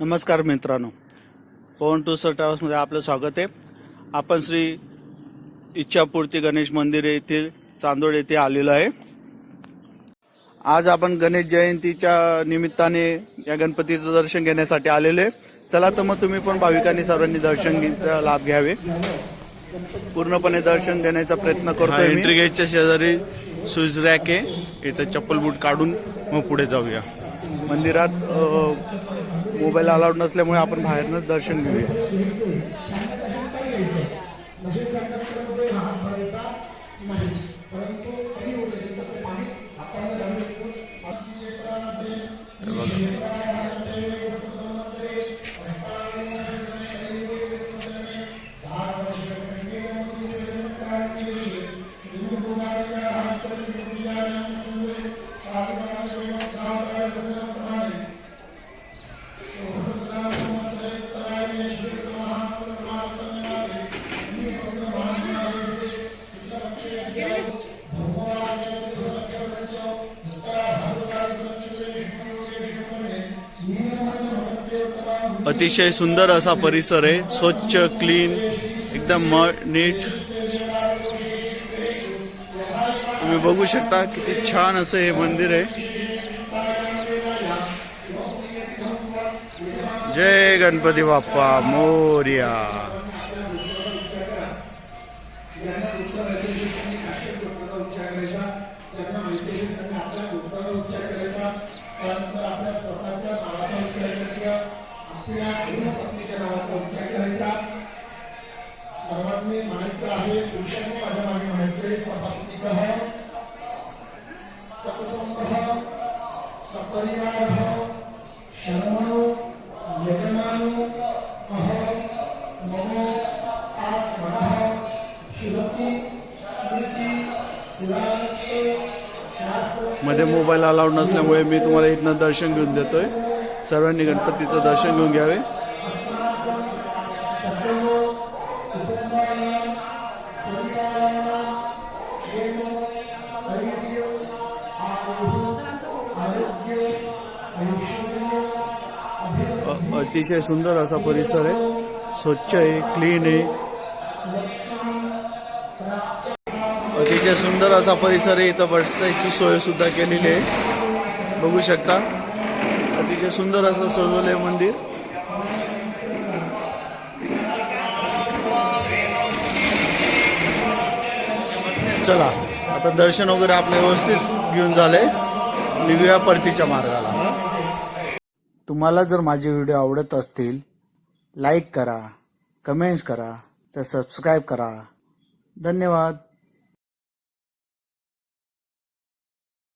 नमस्कार मित्रांनो. पवन to sir ट्रॅव्हल्समध्ये आपलं स्वागत आहे. आपण श्री इच्छापूर्ती गणेश मंदिर येथील चांदोड येथे आलेलो आहे. आज आपण गणेश जयंतीच्या निमित्ताने या गणपतीचं दर्शन घेण्यासाठी आलेलो आहे. चला तर मग तुम्ही पण भाविकांनी सर्वांनी दर्शन घेण्याचा लाभ घ्यावे. पूर्णपणे दर्शन घेण्याचा प्रयत्न करतोय एंट्री गेटच्या शेजारी स्विच रॅक आहे. इथं चप्पल बूट काढून मग पुढे जाऊया. मंदिरात मोबाईल अलाउड नसल्यामुळे आपण बाहेरनंच दर्शन घेऊया. अतिशय सुंदर असा परिसर आहे. स्वच्छ क्लीन एकदम म नीट. तुम्ही बघू शकता किती छान असं हे मंदिर आहे. जय गणपती बाप्पा मोर्या. आपल्या पत्नीच्या नावाचा उच्चार करायचा सर्वांनी म्हणायचं आहे पुरुषांनी माझ्या मागे म्हणायचे सपत्निकः सकुटुंबः सपरिवारः शर्मणो यजमानो अह मम आत्मनः शिवती स्मृती पुराणमध्ये मोबाईल अलाउड नसल्यामुळे मी तुम्हाला इथनं दर्शन घेऊन देतोय. सर्वांनी गणपतीचं दर्शन घेऊन घ्यावे. अतिशय सुंदर असा परिसर आहे. स्वच्छ आहे क्लीन आहे. अतिशय सुंदर असा परिसर आहे. इथं बसायची सोय सुद्धा केलेली आहे. बघू शकता. अतिशय सुंदर असं सजवलंय मंदिर. चला आता दर्शन वगैरे आपलं व्यवस्थित घेऊन झालंय निघूया परतीच्या मार्गाला. तुम्हाला जर माझे व्हिडिओ आवडत असतील लाईक करा कमेंट्स करा तर सबस्क्राईब करा. धन्यवाद.